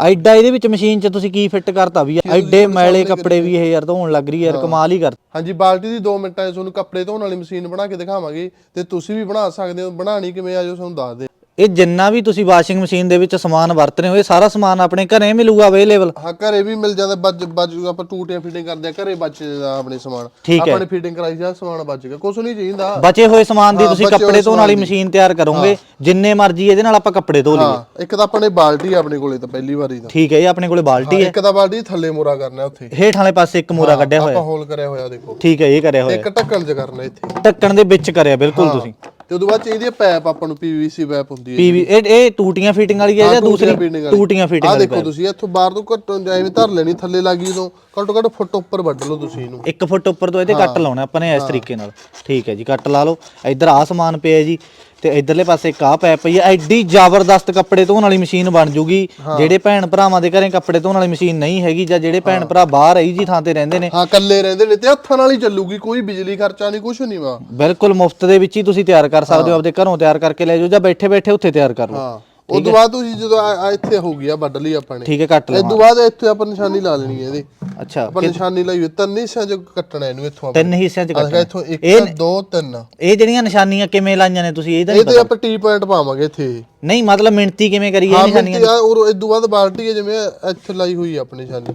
ਐਡਾ ਇਹਦੇ ਵਿੱਚ ਮਸ਼ੀਨ 'ਚ ਤੁਸੀਂ ਕੀ ਫਿੱਟ ਕਰਤਾ ਵੀ ਐਡੇ ਮੈਲੇ ਕੱਪੜੇ ਵੀ ਇਹ ਯਾਰ ਧੋਣ ਲੱਗ ਰਹੀ ਯਾਰ ਕਮਾਲ ਹੀ ਕਰ। ਹਾਂਜੀ ਬਾਲਟੀ ਦੀ 2 ਮਿੰਟਾਂ 'ਚ ਤੁਹਾਨੂੰ ਕੱਪੜੇ ਧੋਣ ਵਾਲੀ ਮਸ਼ੀਨ ਬਣਾ ਕੇ ਦਿਖਾਵਾਂਗੇ ਤੇ ਤੁਸੀਂ ਵੀ ਬਣਾ ਸਕਦੇ ਹੋ ਬਣਾਣੀ ਕਿਵੇਂ ਆਜੋ ਤੁਹਾਨੂੰ ਦੱਸ ਦੇ। ਇਹ ਜਿੰਨਾ ਵੀ ਤੁਸੀਂ ਵਾਸ਼ਿੰਗ ਮਸ਼ੀਨ ਦੇ ਵਿੱਚ ਸਮਾਨ ਵਰਤ ਰਹੇ ਹੋ ਇਹ ਸਾਰਾ ਸਮਾਨ ਆਪਣੇ ਘਰੇ ਮਿਲੂਗਾ ਅਵੇਲੇਬਲ ਹਾਂ ਘਰੇ ਵੀ ਮਿਲ ਜਾਂਦਾ ਬੱਜ ਬੱਜ ਆਪਾਂ ਟੂਟੀਆਂ ਫਿਟਿੰਗ ਕਰਦੇ ਆ ਘਰੇ ਬਚ ਜਾਂਦਾ ਆਪਣੇ ਸਮਾਨ। ਠੀਕ ਹੈ। ਆਪਣੇ ਫਿਟਿੰਗ ਕਰਾਈ ਜਾ ਸਮਾਨ ਬਚ ਗਿਆ ਕੁਛ ਨਹੀਂ ਚਾਹੀਦਾ। ਬਚੇ ਹੋਏ ਸਮਾਨ ਦੀ ਹਾਂ, ਤੁਸੀਂ ਬਚੇ ਹੋਏ ਕੱਪੜੇ ਧੋਣ ਵਾਲੀ ਸਮਾਨ ਦੀ। ਮਸ਼ੀਨ ਤਿਆਰ ਕਰੋਗੇ ਜਿੰਨੇ ਮਰਜ਼ੀ ਇਹਦੇ ਨਾਲ ਆਪਾਂ ਕੱਪੜੇ ਧੋ ਲਈਏ। ਹਾਂ ਇੱਕ ਤਾਂ ਆਪਣੇ ਬਾਲਟੀ ਆ ਆਪਣੇ ਕੋਲੇ ਤਾਂ ਪਹਿਲੀ ਵਾਰੀ ਦਾ ਠੀਕ ਹੈ ਇਹ ਆਪਣੇ ਕੋਲੇ ਬਾਲਟੀ ਹੈ ਇੱਕ ਤਾਂ ਬਾਲਟੀ ਥੱਲੇ ਮੋਰਾ ਕਰਨਾ ਉੱਥੇ। ਹੇਠ ਵਾਲੇ ਪਾਸੇ ਇੱਕ ਮੋਰਾ ਕੱਢਿਆ ਹੋਇਆ। ਆਪਾਂ ਹੋਲ ਕਰਿਆ ਹੋਇਆ ਦੇਖੋ। ਠੀਕ ਹੈ ਇਹ ਕਰਿਆ ਹੋਇਆ। ਇੱਕ ਢੱਕਣ 'ਚ ਕਰਨਾ ਇੱਥੇ। ਢੱਕਣ ਦੇ ਵਿੱਚ ਕਰਿਆ ਬਿਲਕੁਲ ਤੁਸੀਂ। ਤੇ ਉਦੋਂ ਬਾਅਦ ਚਾਹੀਦੀ ਹੈ ਪੈਪ ਆਪਾਂ ਨੂੰ ਪੀਵੀਸੀ ਪੈਪ ਹੁੰਦੀ ਹੈ ਪੀਵੀ ਇਹ ਇਹ ਟੂਟੀਆਂ ਫਿਟਿੰਗ ਵਾਲੀ ਹੈ ਜਾਂ ਦੂਸਰੀ? ਟੂਟੀਆਂ ਫਿਟਿੰਗ ਆ ਵਾਲੀ ਦੇਖੋ ਤੁਸੀਂ ਇੱਥੋਂ ਬਾਹਰ ਤੋਂ ਘੱਟ ਐਵੇਂ ਧਰ ਲੈਣੀ ਥੱਲੇ ਲੱਗੀ ਤੋਂ ਘੱਟੋ ਘੱਟ ਫੁੱਟ ਉੱਪਰ ਵੱਢ ਲਓ ਤੁਸੀਂ ਇਹਨੂੰ। ਇੱਕ ਫੁੱਟ ਉੱਪਰ ਤੋਂ ਇਹਦੇ ਕੱਟ ਲਾਉਣਾ ਆਪਾਂ ਨੇ ਇਸ ਤਰੀਕੇ ਨਾਲ। ਠੀਕ ਹੈ ਜੀ ਕੱਟ ਲਾ ਲਓ। ਇੱਧਰ ਆ ਸਮਾਨ ਪਿਆ ਜੀ। ਤੇ ਇਧਰਲੇ ਪਾਸੇ ਇੱਕ ਆ ਪੈ ਪਈ ਹੈ ਐਡੀ ਜ਼ਬਰਦਸਤ ਕੱਪੜੇ ਧੋਣ ਵਾਲੀ ਮਸ਼ੀਨ ਬਣ ਜੂਗੀ। ਜਿਹੜੇ ਭੈਣ ਭਰਾਵਾਂ ਦੇ ਘਰੇ ਕੱਪੜੇ ਧੋਣ ਵਾਲੀ ਮਸ਼ੀਨ ਨਹੀਂ ਹੈਗੀ ਜਾਂ ਜਿਹੜੇ ਭੈਣ ਭਰਾ ਬਾਹਰ ਆਈ ਜੀ ਥਾਂ ਤੇ ਰਹਿੰਦੇ ਨੇ। ਹਾਂ ਕੱਲੇ ਰਹਿੰਦੇ ਨੇ ਤੇ ਹੱਥਾਂ ਨਾਲ ਹੀ ਚੱਲੂਗੀ ਕੋਈ ਬਿਜਲੀ ਖਰਚਾ ਨਹੀਂ ਕੁਛ ਨਹੀਂ ਵਾ। ਬਿਲਕੁਲ ਮੁਫਤ ਦੇ ਵਿੱਚ ਹੀ ਤੁਸੀਂ ਤਿਆਰ ਕਰ ਸਕਦੇ ਹੋ ਆਪਦੇ ਘਰੋਂ ਤਿਆਰ ਕਰਕੇ ਲੈ ਜਾਓ ਜਾਂ ਬੈਠੇ ਬੈਠੇ ਉੱਥੇ ਤਿਆਰ ਕਰ ਲਓ। ਹਾਂ। ਉਸ ਤੋਂ ਬਾਅਦ ਤੁਸੀਂ ਜਦੋਂ ਆ- ਆ ਇੱਥੇ ਹੋ ਗਿਆ ਵੱਢ ਲਈ ਆਪਾਂ ਨੇ ਠੀਕ ਹੈ ਕੱਟ ਇਸ ਲਓ ਤੋਂ ਬਾਅਦ ਇੱਥੇ ਆਪਾਂ ਨਿਸ਼ਾਨੀ ਲਾ ਲੈਣੀ ਹੈ ਇਹਦੀ। ਅੱਛਾ ਆਪਾਂ ਨਿਸ਼ਾਨੀ ਲਾਈ ਹੋਈ ਤਿੰਨ ਹਿੱਸਿਆਂ 'ਚ ਕੱਟਣਾ ਇਹਨੂੰ ਇੱਥੋਂ ਆਪਾਂ। ਤਿੰਨ ਹਿੱਸਿਆਂ ਚ ਆਹ ਕੱਟਣਾ। ਇੱਥੋਂ 1 2 3 ਇਹ ਜਿਹੜੀਆਂ ਨਿਸ਼ਾਨੀਆਂ ਕਿਵੇਂ ਲਾਈਆਂ ਨੇ ਤੁਸੀਂ ਇਹਦਾ ਇਹ ਤੇ ਆਪਾਂ ਟੀ ਪੁਆਇੰਟ ਪਾਵਾਂਗੇ ਇੱਥੇ। ਨਹੀਂ ਮਤਲਬ ਮਿਣਤੀ ਕਿਵੇਂ ਕਰੀਏ ਹਾਂ ਇਹ ਨਿਸ਼ਾਨੀਆਂ ਮਿੰਟੀ ਆ ਔਰ ਇਸ ਤੋਂ ਬਾਅਦ ਬਾਲਟੀ ਹੈ ਜਿਵੇਂ ਇੱਥੇ ਲਾਈ ਹੋਈ ਹੈ ਆਪਣੀ ਨਿਸ਼ਾਨੀ।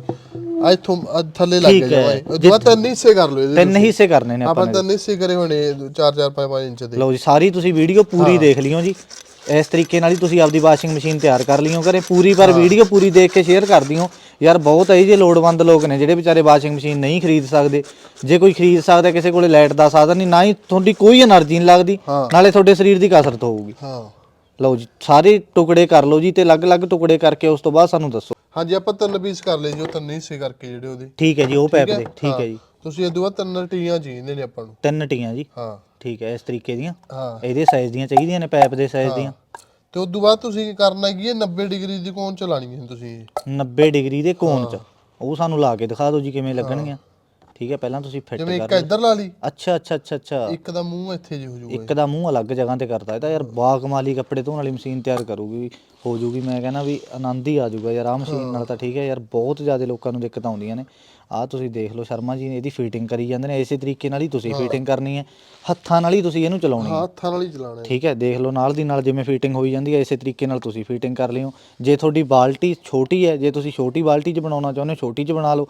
ਆ ਇੱਥੋਂ ਥੱਲੇ ਲੱਗ ਉਸ ਤੋਂ ਬਾਅਦ ਤਿੰਨ ਹਿੱਸੇ ਕਰ ਲਓ ਇਹਦੇ ਤਿੰਨ ਹਿੱਸੇ ਕਰਨੇ ਨੇ ਆਪਾਂ ਆਪਾਂ ਤਿੰਨ ਹਿੱਸੇ ਕਰੇ ਹੋਣੇ 4 4 5 5 ਇੰਚ ਦੇ। ਲਓ ਜੀ ਸਾਰੀ ਤੁਸੀਂ ਵੀਡੀਓ ਪੂਰੀ ਦੇਖ ਲਿਓ ਜੀ। ਇਸ ਤਰੀਕੇ ਨਾਲ ਹੀ ਤੁਸੀਂ ਆਪਦੀ ਵਾਸ਼ਿੰਗ ਮਸ਼ੀਨ ਤਿਆਰ ਕਰ ਲਿਓ ਘਰੇ ਪੂਰੀ ਪਰ ਵੀਡੀਓ ਪੂਰੀ ਦੇਖ ਕੇ ਸ਼ੇਅਰ ਕਰ ਦਿਓ। ਯਾਰ ਬਹੁਤ ਇਹ ਜੇ ਲੋੜਵੰਦ ਲੋਕ ਨੇ ਜਿਹੜੇ ਵਿਚਾਰੇ ਵਾਸ਼ਿੰਗ ਮਸ਼ੀਨ ਨਹੀਂ ਖਰੀਦ ਸਕਦੇ। ਜੇ ਕੋਈ ਖਰੀਦ ਸਕਦਾ ਕਿਸੇ ਕੋਲੇ ਲਾਈਟ ਦਾ ਸਾਧਨ ਨਹੀਂ ਨਾ ਹੀ ਤੁਹਾਡੀ ਕੋਈ એનર્ਜੀ ਨਹੀਂ ਲੱਗਦੀ ਨਾਲੇ ਤੁਹਾਡੇ ਸਰੀਰ ਦੀ ਕਸਰਤ ਹੋਊਗੀ। ਹਾਂ। ਲਓ ਜੀ ਸਾਰੇ ਟੁਕੜੇ ਕਰ ਲਓ ਜੀ ਤੇ ਅਲੱਗ-ਅਲੱਗ ਟੁਕੜੇ ਕਰਕੇ ਉਸ ਤੋਂ ਬਾਅਦ ਸਾਨੂੰ ਦੱਸੋ। ਹਾਂਜੀ ਆਪਾਂ ਤਿੰਨ ਪੀਸ ਕਰ ਲਏ ਜੋ ਤਿੰਨ ਹਿੱਸੇ ਕਰਕੇ ਜਿਹੜੇ ਉਹਦੇ। ਠੀਕ ਹੈ ਜੀ ਉਹ ਪੈਪ ਦੇ ਠੀਕ ਹੈ। ਜੀ। ਤੁਸੀਂ ਇਹ ਤੋਂ ਬਾਅਦ ਤਿੰਨ ਟੀਆਂ ਚਾਹੀਦੇ ਨੇ ਆਪਾਂ ਨੂੰ। ਤਿੰਨ ਟੀਆਂ ਜੀ। ਹਾਂ। ਠੀਕ ਹੈ ਇਸ ਤਰੀਕੇ ਦੀਆਂ। ਹਾਂ। ਇਹਦੇ ਸਾਈਜ਼ ਦੀਆਂ ਚਾਹੀਦੀਆਂ ਨੇ ਪੈਪ ਦੇ ਸਾਈਜ਼ ਦੀਆਂ। ਤੇ ਉਸ ਤੋਂ ਬਾਅਦ ਤੁਸੀਂ ਕੀ ਕਰਨਾ ਕੀ ਹੈ 90 ਡਿਗਰੀ ਦੀ ਕੋਣ ਚਲਾਣੀ ਹੈ ਤੁਸੀਂ ਇਹ? 90 ਡਿਗਰੀ ਦੇ ਕੋਨ ਚ। ਉਹ ਸਾਨੂੰ ਲਾ ਕੇ ਦਿਖਾ ਦਿਓ ਜੀ ਕਿਵੇਂ ਲੱਗਣਗੀਆਂ। ਠੀਕ ਹੈ ਪਹਿਲਾਂ ਤੁਸੀਂ ਫਿੱਟ ਜਿਵੇਂ ਕਰ ਇੱਕ ਇੱਧਰ ਲਾ ਲਈ। ਅੱਛਾ ਅੱਛਾ ਅੱਛਾ ਅੱਛਾ। ਇੱਕ ਦਾ ਮੂੰਹ ਇੱਥੇ ਜੀ ਹੋ ਜਾਊਗਾ ਇੱਕ ਦਾ ਮੂੰਹ ਅਲੱਗ ਜਗ੍ਹਾ ਤੇ ਕਰਦਾ ਇਹ ਤਾਂ ਯਾਰ ਬਾ ਕਮਾਲੀ ਕੱਪੜੇ ਧੋਣ ਵਾਲੀ ਮਸ਼ੀਨ ਤਿਆਰ ਕਰੂਗੀ ਹੋ ਜੂਗੀ ਮੈਂ ਕਹਿੰਦਾ ਵੀ ਆਨੰਦ ਹੀ ਆ ਜਾਊਗਾ ਯਾਰ ਆ ਮਸ਼ੀਨ ਨਾਲ ਤਾਂ ਠੀਕ ਹੈ ਯਾਰ ਬਹੁਤ ਜ਼ਿਆਦਾ ਲੋਕਾਂ ਨੂੰ ਦਿੱਕਤ ਆਉਂਦੀਆਂ ਨੇ। ਆ ਤੁਸੀਂ ਦੇਖ ਲਓ ਸ਼ਰਮਾ ਜੀ ਨੇ ਇਹਦੀ ਫਿਟਿੰਗ ਕਰੀ ਜਾਂਦੇ ਨੇ ਇਸੇ ਤਰੀਕੇ ਨਾਲ ਹੀ ਤੁਸੀਂ ਫਿਟਿੰਗ ਕਰਨੀ ਹੈ। ਹੱਥਾਂ ਨਾਲ ਹੀ ਤੁਸੀਂ ਇਹਨੂੰ ਚਲਾਉਣੀ ਹੈ। ਹੱਥਾਂ ਨਾਲ ਹੀ ਚਲਾਣਾ ਹੈ। ਠੀਕ ਹੈ ਦੇਖ ਲਓ ਨਾਲ ਦੀ ਨਾਲ ਜਿਵੇਂ ਫਿਟਿੰਗ ਹੋਈ ਜਾਂਦੀ ਹੈ ਇਸੇ ਤਰੀਕੇ ਨਾਲ ਤੁਸੀਂ ਫਿਟਿੰਗ ਕਰ ਲਿਓ। ਜੇ ਤੁਹਾਡੀ ਬਾਲਟੀ ਛੋਟੀ ਹੈ ਜੇ ਤੁਸੀਂ ਛੋਟੀ ਬਾਲਟੀ 'ਚ ਬਣਾਉਣਾ ਚਾਹੁੰਦੇ ਹੋ ਛੋਟੀ 'ਚ ਬਣਾ ਲਓ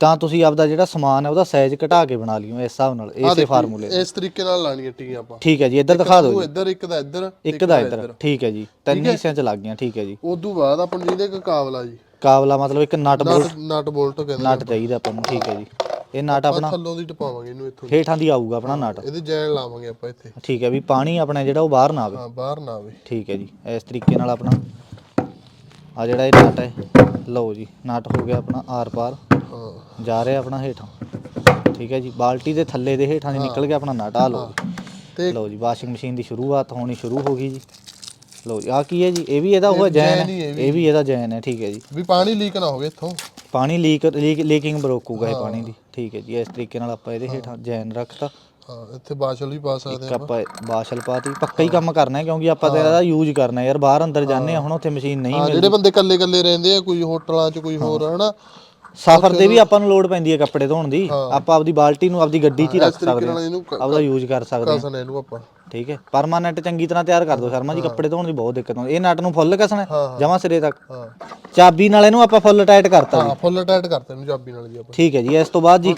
ਤਾਂ ਤੁਸੀਂ ਆਪਦਾ ਜਿਹੜਾ ਸਮਾਨ ਹੈ ਉਹਦਾ ਸਾਈਜ਼ ਘਟਾ ਕੇ ਬਣਾ ਲਿਓ ਇਸ ਹਿਸਾਬ ਨਾਲ ਇਸੇ ਫਾਰਮੂਲੇ ਇਸ ਤਰੀਕੇ ਨਾਲ ਲਾਣੀ ਹੈ ਟੀਆਂ ਆਪਾਂ। ਠੀਕ ਹੈ ਜੀ ਇੱਧਰ ਦਿਖਾ ਦਿਓ ਇੱਧਰ ਇੱਕ ਦਾ ਇੱਧਰ ਇੱਕ ਦਾ ਇੱਧਰ। ਠੀਕ ਹੈ ਜੀ ਤਿੰਨ ਹਿੱਸਿਆਂ 'ਚ ਲੱਗ ਗਈਆਂ ਠੀਕ ਹੈ ਜੀ। ਉਸ ਤੋਂ ਬਾਅਦ ਆਪਾਂ ਨੂੰ ਜਿਹਦੇ ਕਾਬਲਾ ਜੀ ਕਾਬਲਾ ਮਤਲਬ ਇੱਕ ਨਟ ਬੋਲਟ ਨਟ ਨਟ ਬੋਲਟ ਕਹਿੰਦੇ ਨਟ ਚਾਹੀਦਾ ਆਪਾਂ ਨੂੰ ਠੀਕ ਹੈ ਜੀ। ਇਹ ਨਟ ਆਪਣਾ ਥੱਲੋਂ ਦੀ ਟਪਾਵਾਂਗੇ ਇਹਨੂੰ ਇੱਥੋਂ ਹੇਠਾਂ ਦੀ ਆਊਗਾ ਆਪਣਾ ਨਟ। ਇਹਦੇ ਜੈਨ ਲਾਵਾਂਗੇ ਆਪਾਂ ਇੱਥੇ। ਠੀਕ ਹੈ ਵੀ ਪਾਣੀ ਆਪਣਾ ਜਿਹੜਾ ਉਹ ਬਾਹਰ ਨਾ ਆਵੇ। ਹਾਂ ਬਾਹਰ ਨਾ ਆਵੇ। ਠੀਕ ਹੈ ਜੀ ਇਸ ਤਰੀਕੇ ਨਾਲ ਆਪਣਾ ਆ ਜਿਹੜਾ ਇਹ ਨਟ ਹੈ ਲਓ ਜੀ ਨਟ ਹੋ ਗਿਆ ਆਪਣਾ ਆਰ ਪਾਰ। ਹਾਂ। ਜਾ ਰਿਹਾ ਆਪਣਾ ਹੇਠਾਂ। ਠੀਕ ਹੈ ਜੀ ਬਾਲਟੀ ਦੇ ਥੱਲੇ ਦੇ ਹੇਠਾਂ ਦੀ ਨਿਕਲ ਗਿਆ ਆਪਣਾ ਨਟ ਆ ਲਓ ਤੇ ਲਓ ਜੀ ਵਾਸ਼ਿੰਗ ਮਸ਼ੀਨ ਦੀ ਸ਼ੁਰੂਆਤ ਹੋਣੀ ਸ਼ੁਰੂ ਹੋ ਗਈ ਜੀ। ਜੀ। ਆ ਕੀ ਹੈ ਜੀ? ਇਹ ਵੀ ਇਹਦਾ ਉਹ ਜੈਨ ਹੀ। ਇਹ ਵੀ ਇਹਦਾ ਜੈਨ ਹੈ ਠੀਕ ਹੈ ਜੀ। ਵੀ ਪਾਣੀ ਲੀਕ ਨਾ ਹੋਵੇ ਇੱਥੋਂ। ਪਾਣੀ ਲੀਕ ਲੀਕਿੰਗ ਰੋਕੂਗਾ ਇਹ ਪਾਣੀ ਦੀ। ਠੀਕ ਹੈ ਜੀ ਇਸ ਤਰੀਕੇ ਨਾਲ ਆਪਾਂ ਇਹਦੇ ਹੇਠਾਂ ਜੈਨ ਰੱਖਤਾ। ਹਾਂ ਇੱਥੇ ਬਾਸ਼ਲ ਵੀ ਪਾ ਸਕਦੇ ਆਪਾਂ। ਬਾਸ਼ਲ ਪਾਤੀ। ਪੱਕਾ ਹੀ ਕੰਮ ਕਰਨਾ ਹੈ ਕਿਉਂਕਿ ਆਪਾਂ ਤਾਂ ਇਹਦਾ ਯੂਜ਼ ਕਰਨਾ ਯਾਰ ਬਾਹਰ ਅੰਦਰ ਜਾਂਦੇ ਆ ਹੁਣ ਉੱਥੇ ਮਸ਼ੀਨ ਨਹੀਂ ਹਾਂ ਜਿਹੜੇ ਬੰਦੇ ਇਕੱਲੇ ਇਕੱਲੇ ਰਹਿੰਦੇ ਆ ਕੋਈ ਹੋਟਲਾਂ 'ਚ ਕੋਈ ਹੋਰ ਹਨਾ? ਸਫ਼ਰ ਦੇ ਵੀ ਆਪਾਂ ਨੂੰ ਲੋੜ ਪੈਂਦੀ ਹੈ ਕੱਪੜੇ ਧੋਣ ਦੀ। ਆਪਾਂ ਆਪਦੀ ਬਾਲਟੀ ਨੂੰ ਆਪਦੀ ਗੱਡੀ 'ਚ ਹੀ ਰੱਖ ਸਕਦੇ ਹਾਂ। ਆਪਦਾ ਯੂਜ਼ ਕਰ ਸਕਦੇ ਹਾਂ। ਕਸਣਾ ਇਹਨੂੰ ਆਪਾਂ। ਠੀਕ ਹੈ। ਪਰਮਾਨੈਂਟ ਚੰਗੀ ਤਰ੍ਹਾਂ ਤਿਆਰ ਕਰ ਦਿਓ ਸ਼ਰਮਾ ਜੀ ਕੱਪੜੇ ਧੋਣ ਦੀ ਬਹੁਤ ਦਿੱਕਤ ਆਉਂਦੀ। ਇਹ ਨਟ ਨੂੰ ਫੁੱਲ ਕਸਣਾ ਜਮਾ ਸਿਰੇ ਤੱਕ। ਚਾਬੀ ਨਾਲ ਇਹਨੂੰ ਆਪਾਂ ਫੁੱਲ ਟਾਈਟ ਕਰਤਾ ਜੀ। ਹਾਂ ਫੁੱਲ ਟਾਈਟ ਕਰਤੇ ਇਹਨੂੰ ਚਾਬੀ ਨਾਲ ਜੀ ਆਪਾਂ। ਠੀਕ ਹੈ ਜੀ ਇਸ ਤੋਂ ਬਾਅਦ ਜੀ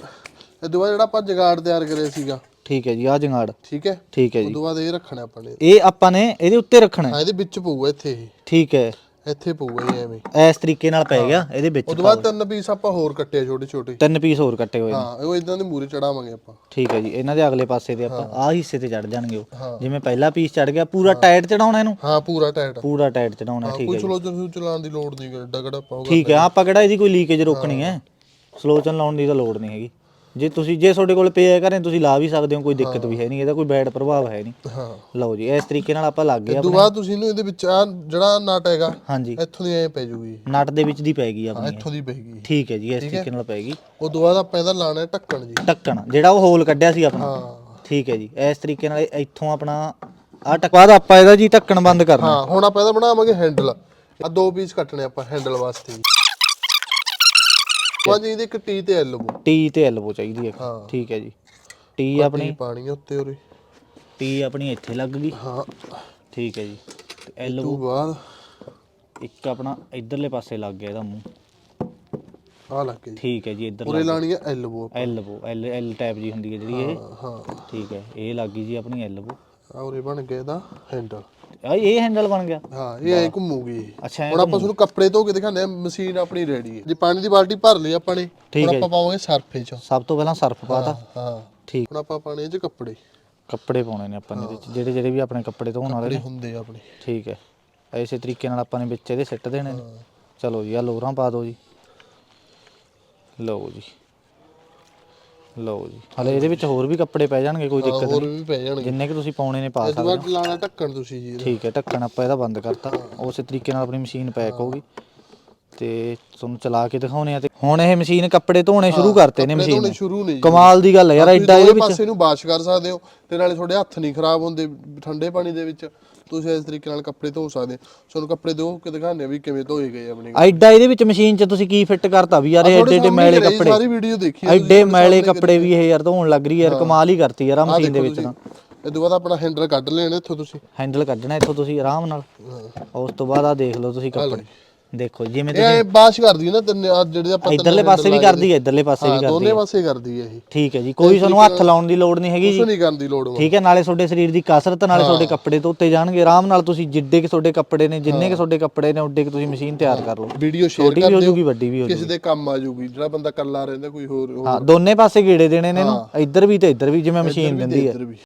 ਇਹ ਤੋਂ ਬਾਅਦ ਜਿਹੜਾ ਆਪਾਂ ਜਗਾੜ ਤਿਆਰ ਕਰਿਆ ਸੀਗਾ। ਠੀਕ ਹੈ ਜੀ ਆ ਜੰਗਾੜ। ਠੀਕ ਹੈ। ਠੀਕ ਹੈ ਉਸ ਜੀ ਤੋਂ ਬਾਅਦ ਇਹ ਰੱਖਣਾ ਆਪਾਂ ਨੇ। ਇਹ ਆਪਾਂ ਨੇ ਇਹਦੇ ਉੱਤੇ ਰੱਖਣਾ ਹੈ। ਹਾਂ ਇਹਦੇ ਵਿੱਚ ਪਊਗਾ ਇੱਥੇ ਇਹ। ਠੀਕ ਹੈ। ਇੱਥੇ ਪਊਗਾ ਇਹ ਐਵੇਂ ਇਸ ਤਰੀਕੇ ਨਾਲ ਪੈ ਗਿਆ ਇਹਦੇ ਵਿੱਚ ਤੋਂ ਬਾਅਦ ਤਿੰਨ ਪੀਸ ਆਪਾਂ ਹੋਰ ਕੱਟੇ ਛੋਟੇ ਛੋਟੇ। ਤਿੰਨ ਪੀਸ ਹੋਰ ਕੱਟੇ ਹੋਏ ਨੇ। ਹਾਂ ਉਹ ਇਦਾਂ ਦੇ ਮੂਰੇ ਚੜਾਵਾਂਗੇ ਆਪਾਂ। ਠੀਕ ਹੈ ਜੀ ਇਹਨਾਂ ਦੇ ਅਗਲੇ ਪਾਸੇ ਤੇ ਆਪਾਂ ਆਹ ਹਿੱਸੇ ਤੇ ਚੜ ਜਾਣਗੇ ਉਹ। ਜਿਵੇਂ ਪਹਿਲਾ ਪੀਸ ਚੜ ਗਿਆ ਪੂਰਾ ਟਾਈਟ ਚੜਾਉਣਾ ਇਹਨੂੰ? ਹਾਂ ਪੂਰਾ ਟਾਈਟ ਪੂਰਾ ਟਾਈਟ ਚੜਾਉਣਾ ਠੀਕ ਕੋਈ ਹੈ ਸਲੋਜਨ ਸੂ ਚਲਾਉਣ ਦੀ ਲੋੜ ਨਹੀਂ ਡਗੜਾ ਪਾਊਗਾ ਠੀਕ ਹੈ ਆਪਾਂ ਕਿਹੜਾ ਇਹਦੀ ਕੋਈ ਲੀਕੇਜ ਰੋਕਣੀ ਹੈ। ਸਲੋਚਨ ਲਾਉਣ ਦੀ ਤਾਂ ਲੋੜ ਨਹੀਂ ਹੈਗੀ। ਜੇ ਤੁਸੀਂ ਜੇ ਤੁਹਾਡੇ ਕੋਲ ਪਿਆ ਕਰੇ ਤੁਸੀਂ ਲਾ ਵੀ ਸਕਦੇ ਹੋ ਕੋਈ ਦਿੱਕਤ ਵੀ ਹੈ ਨਹੀਂ ਇਹਦਾ ਕੋਈ ਬੈਡ ਪ੍ਰਭਾਵ ਹੈ ਨਹੀਂ। ਹਾਂ। ਲਓ ਜੀ ਇਸ ਤਰੀਕੇ ਨਾਲ ਆਪਾਂ ਲੱਗ ਗਿਆ ਉਸ ਤੋਂ ਬਾਅਦ ਤੁਸੀਂ ਇਹਨੂੰ ਇਹਦੇ ਵਿੱਚ ਆ ਜਿਹੜਾ ਨਟ ਹੈਗਾ ਹਾਂਜੀ। ਇੱਥੋਂ ਦੀ ਐ ਪੈ ਜੂਗੀ। ਨਟ ਦੇ ਵਿੱਚ ਦੀ ਪੈ ਗਈ ਆਪਣੀ। ਇਹ। ਇੱਥੋਂ ਦੀ ਪਏਗੀ ਠੀਕ ਹੈ ਜੀ ਇਸ ਤਰੀਕੇ ਨਾਲ ਪੈ ਗਈ। ਉਸ ਤੋਂ ਬਾਅਦ ਆਪਾਂ ਇਹਦਾ ਲਾਣਾ ਹੈ ਢੱਕਣ ਜੀ। ਢੱਕਣ ਜਿਹੜਾ ਉਹ ਹੋਲ ਕੱਢਿਆ ਸੀ ਆਪਣਾ। ਹਾਂ। ਠੀਕ ਹੈ ਜੀ ਇਸ ਤਰੀਕੇ ਨਾਲ ਇਹ ਇੱਥੋਂ ਆਪਣਾ ਆ ਟਕ ਬਾਅਦ ਆਪਾਂ ਇਹਦਾ ਜੀ ਢੱਕਣ ਬੰਦ ਕਰਨਾ। ਹਾਂ ਹੁਣ ਆਪਾਂ ਇਹਦਾ ਬਣਾਵਾਂਗੇ ਹੈਂਡਲ ਆ ਦੋ ਪੀਸ ਕੱਟਣੇ ਆਪਾਂ ਹੈਂਡਲ ਵਾਸਤੇ ਪੰਜ ਇਹਦੇ ਇੱਕ ਟੀ ਤੇ ਐਲਬੋ। ਟੀ ਤੇ ਐਲਬੋ ਚਾਹੀਦੀ ਹੈ। ਹਾਂ। ਠੀਕ ਹੈ ਜੀ। ਟੀ ਆਪਣੀ? ਪਾਣੀ ਆ ਉੱਤੇ ਉਰੇ। ਟੀ ਆਪਣੀ ਇੱਥੇ ਲੱਗ ਗਈ। ਹਾਂ। ਠੀਕ ਹੈ ਜੀ। ਤੇ ਤੋਂ ਐਲਬੋ? ਬਾਅਦ? ਇੱਕ ਆਪਣਾ ਇਧਰਲੇ ਪਾਸੇ ਲੱਗ ਗਿਆ ਇਹਦਾ ਮੂੰਹ। ਆ ਲੱਗ ਗਿਆ ਜੀ। ਠੀਕ ਹੈ ਜੀ ਇੱਧਰ ਉਰੇ ਲਾਣੀ ਆ elbow elbow L L type ਜੀ ਹੁੰਦੀ ਹੈ ਜਿਹੜੀ ਇਹ। ਹਾਂ ਠੀਕ ਹੈ ਇਹ ਲੱਗ ਗਈ ਜੀ ਆਪਣੀ ਐਲਬੋ। ਆ ਉਰੇ ਬਣ ਗਿਆ ਇਹਦਾ ਹੈਂਡਲ। ਆ ਇਹ ਹੈਂਡਲ ਬਣ ਗਿਆ? ਹਾਂ ਇਹ ਐ ਘੁੰਮੂਗੀ। ਅੱਛਾ ਹੁਣ ਆਪਾਂ ਤੁਹਾਨੂੰ ਕੱਪੜੇ ਧੋ ਕੇ ਦਿਖਾਉਂਦੇ ਆ ਮਸ਼ੀਨ ਆਪਣੀ ਰੈਡੀ ਹੈ। ਜੇ ਪਾਣੀ ਦੀ ਬਾਲਟੀ ਭਰ ਲਈ ਆਪਾਂ ਨੇ ਠੀਕ ਹੁਣ ਹੈ ਆਪਾਂ ਪਾਵਾਂਗੇ ਸਰਫੇ ਚ। ਸਭ ਤੋਂ ਪਹਿਲਾਂ ਸਰਫ ਪਾਤਾ ਹਾਂ ਠੀਕ। ਹੁਣ ਆਪਾਂ ਪਾਣੇ ਇਹ ਚ ਕੱਪੜੇ। ਕੱਪੜੇ ਪਾਉਣੇ ਨੇ ਆਪਾਂ ਨੇ ਇਹਦੇ ਚ ਜਿਹੜੇ ਜਿਹੜੇ ਵੀ ਆਪਣੇ ਕੱਪੜੇ ਧੋਣ ਵਾਲੇ ਨੇ। ਹੁੰਦੇ ਆ ਆਪਣੇ। ਠੀਕ ਹੈ। ਐਸੇ ਤਰੀਕੇ ਨਾਲ ਆਪਾਂ ਨੇ ਵਿੱਚ ਇਹਦੇ ਸਿੱਟ ਦੇਣੇ ਨੇ। ਚਲੋ ਜੀ ਆ ਲੋਰਾਂ ਪਾ ਦਿਓ ਜੀ। ਲਓ ਜੀ। ਲਓ ਜੀ। ਹਲੇ ਇਹਦੇ ਵਿੱਚ ਹੋਰ ਵੀ ਕੱਪੜੇ ਪੈ ਜਾਣਗੇ ਕੋਈ ਦਿੱਕਤ ਹੋਰ ਨਹੀਂ। ਵੀ ਪੈ ਜਾਣਗੇ। ਜਿੰਨੇ ਕਿ ਤੁਸੀਂ ਪਾਉਣੇ ਨੇ ਪਾ ਸਕਦੇ ਬਾਅਦ ਲਾਣਾ ਢੱਕਣ ਤੁਸੀਂ ਜੀ ਇਹਦਾ। ਠੀਕ ਹੈ ਢੱਕਣ ਆਪਾਂ ਇਹਦਾ ਬੰਦ ਕਰਤਾ। ਉਸੇ ਤਰੀਕੇ ਨਾਲ ਆਪਣੀ ਮਸ਼ੀਨ ਪੈਕ ਹੋਊਗੀ ਤੇ ਤੁਹਾਨੂੰ ਚਲਾ ਕੇ ਦਿਖਾਉਣੇ ਆ ਤੇ ਹੁਣ ਇਹ ਮਸ਼ੀਨ ਕੱਪੜੇ ਧੋਣੇ ਸ਼ੁਰੂ ਕਰਤੇ ਨੇ ਮਸ਼ੀਨ ਧੋਣੇ ਨੇ ਸ਼ੁਰੂ ਨੇ ਜੀ। ਕਮਾਲ ਦੀ ਗੱਲ ਹੈ ਯਾਰ ਐਡਾ ਇਹਦੇ ਵਿੱਚ ਪਾਸੇ ਨੂੰ ਵਾਸ਼ ਕਰ ਸਕਦੇ ਹੋ ਤੇ ਨਾਲੇ ਤੁਹਾਡੇ ਹੱਥ ਨਹੀਂ ਖਰਾਬ ਹੁੰਦੇ ਠੰਡੇ ਪਾਣੀ ਦੇ ਵਿੱਚ। ਤੁਸੀਂ ਇਸ ਤਰੀਕੇ ਨਾਲ ਕੱਪੜੇ ਧੋ ਸਕਦੇ ਤੁਹਾਨੂੰ ਕੱਪੜੇ ਧੋ ਕੇ ਆ ਵੀ ਕਿਵੇਂ ਧੋਏ ਗਏ ਆਪਣੇ ਐਡਾ ਇਹਦੇ ਵਿੱਚ ਮਸ਼ੀਨ 'ਚ ਤੁਸੀਂ ਕੀ ਫਿੱਟ ਕਰਤਾ ਵੀ ਯਾਰ ਐਡੇ ਐਡੇ ਮੈਲੇ ਕੱਪੜੇ। ਸਾਰੀ ਵੀਡੀਓ ਦੇਖੀ ਐਡੇ ਮੈਲੇ ਕੱਪੜੇ ਵੀ ਇਹ ਯਾਰ ਧੋਣ ਲੱਗ ਰਹੀ ਯਾਰ ਕਮਾਲ ਹੀ ਕਰਤੀ ਯਾਰ ਆ ਮਸ਼ੀਨ ਦੇ ਵਿੱਚ ਨਾ ਇਹ ਤੋਂ ਬਾਅਦ ਆਪਣਾ ਹੈਂਡਲ ਕੱਢ ਲੈਣਾ ਇੱਥੋਂ ਤੁਸੀਂ। ਹੈਂਡਲ ਕੱਢਣਾ ਇੱਥੋਂ ਤੁਸੀਂ ਆਰਾਮ ਨਾਲ। ਉਸ ਤੋਂ ਬਾਅਦ ਆ ਦੇਖ ਲਓ ਤੁਸੀਂ ਕੱਪੜੇ। ਦੇਖੋ ਜਿਵੇਂ ਇਹ ਵਾਸ਼ ਕਰਦੀ ਹੈ ਨਾ ਤਿੰਨੇ ਆਹ ਜਿਹੜੇ ਆਪਾਂ ਤੁਸੀਂ ਇਧਰਲੇ ਪਾਸੇ ਵੀ ਕਰਦੀ ਹੈ ਇਧਰਲੇ ਪਾਸੇ ਵੀ ਹਾਂ ਕਰਦੀ ਦੋਨੇ ਹੈ। ਪਾਸੇ ਕਰਦੀ ਹੈ ਇਹ। ਠੀਕ ਹੈ ਜੀ ਕੋਈ ਤੁਹਾਨੂੰ ਹੱਥ ਲਾਉਣ ਦੀ ਲੋੜ ਨਹੀਂ ਹੈਗੀ ਜੀ ਕੁਛ ਨਹੀਂ ਕਰਨ ਦੀ ਲੋੜ ਵਾ। ਠੀਕ ਹੈ ਨਾਲੇ ਤੁਹਾਡੇ ਸਰੀਰ ਦੀ ਕਸਰਤ ਨਾਲੇ ਤੁਹਾਡੇ ਕੱਪੜੇ ਧੋਤੇ ਜਾਣਗੇ ਆਰਾਮ ਨਾਲ ਤੁਸੀਂ ਜਿੱਡੇ ਕਿ ਤੁਹਾਡੇ ਕੱਪੜੇ ਨੇ ਜਿੰਨੇ ਕਿ ਤੁਹਾਡੇ ਕੱਪੜੇ ਨੇ ਉੱਡੇ ਕਿ ਤੁਸੀਂ ਮਸ਼ੀਨ ਤਿਆਰ ਕਰ ਲਓ। ਵੀਡੀਓ ਸ਼ੇਅਰ ਛੋਟੀ ਕਰ ਵੀ ਹੋ ਦਿਓ ਜੂਗੀ ਵੱਡੀ ਵੀ ਹੋ ਕਿਸੇ ਦੇ ਕੰਮ ਆ ਜੂਗੀ ਜਿਹੜਾ ਬੰਦਾ ਕੱਲਾ ਰਹਿੰਦਾ ਕੋਈ ਹੋਰ ਹੋਰ ਹਾਂ ਦੋਨੇ ਪਾਸੇ ਗੇੜੇ ਦੇਣੇ ਨੇ ਇਹਨੂੰ ਇੱਧਰ ਵੀ ਤੇ ਇੱਧਰ ਵੀ ਜਿਵੇਂ ਮਸ਼ੀਨ ਦਿੰਦੀ ਹੈ। ਇੱਧਰ ਵੀ।